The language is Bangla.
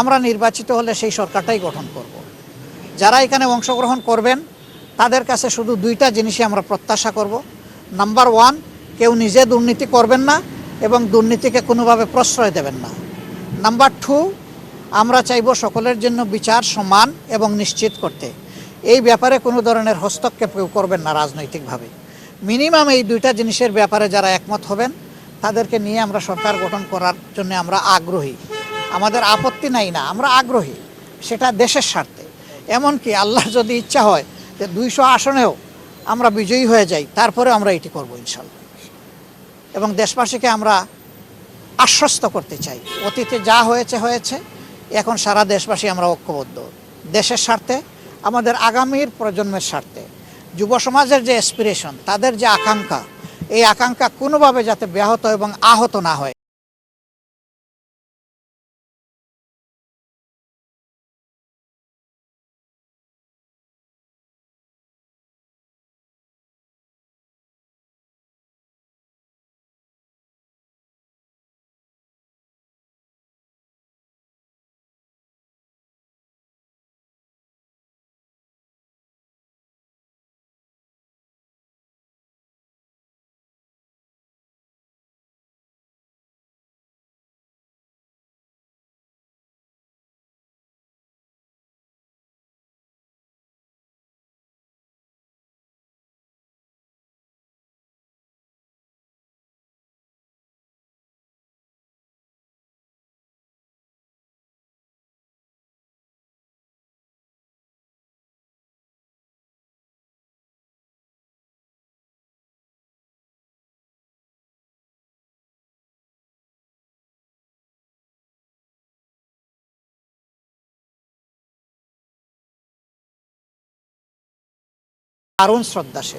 আমরা নির্বাচিত হলে সেই সরকারটাই গঠন করব। যারা এখানে অংশগ্রহণ করবেন, তাদের কাছে শুধু দুইটা জিনিসই আমরা প্রত্যাশা করব। নাম্বার ওয়ান কেউ নিজে দুর্নীতি করবেন না এবং দুর্নীতিকে কোনোভাবে প্রশ্রয় দেবেন না। নাম্বার টু আমরা চাইব সকলের জন্য বিচার সমান এবং নিশ্চিত করতে। এই ব্যাপারে কোনো ধরনের হস্তক্ষেপ কেউ করবেন না রাজনৈতিকভাবে। মিনিমাম এই দুইটা জিনিসের ব্যাপারে যারা একমত হবেন, তাদেরকে নিয়ে আমরা সরকার গঠন করার জন্য আমরা আগ্রহী। আমাদের আপত্তি নাই না, আমরা আগ্রহী, সেটা দেশের স্বার্থে। এমনকি আল্লাহ যদি ইচ্ছা হয় যে দুইশো আসনেও আমরা বিজয়ী হয়ে যাই তারপরে আমরা এটি করব ইনশাল্লাহ। এবং দেশবাসীকে আমরা আশ্বস্ত করতে চাই। অতীতে যা হয়েছে হয়েছে, এখন সারা দেশবাসী আমরা ঐক্যবদ্ধ। দেশের স্বার্থে, আমাদের আগামীর প্রজন্মের স্বার্থে। যুব সমাজের যে অ্যাসপিরেশন তাদের যে আকাঙ্ক্ষা, এই আকাঙ্ক্ষা কোনোভাবে যাতে ব্যাহত এবং আহত না হয়। দারুণ শ্রদ্ধাশীল।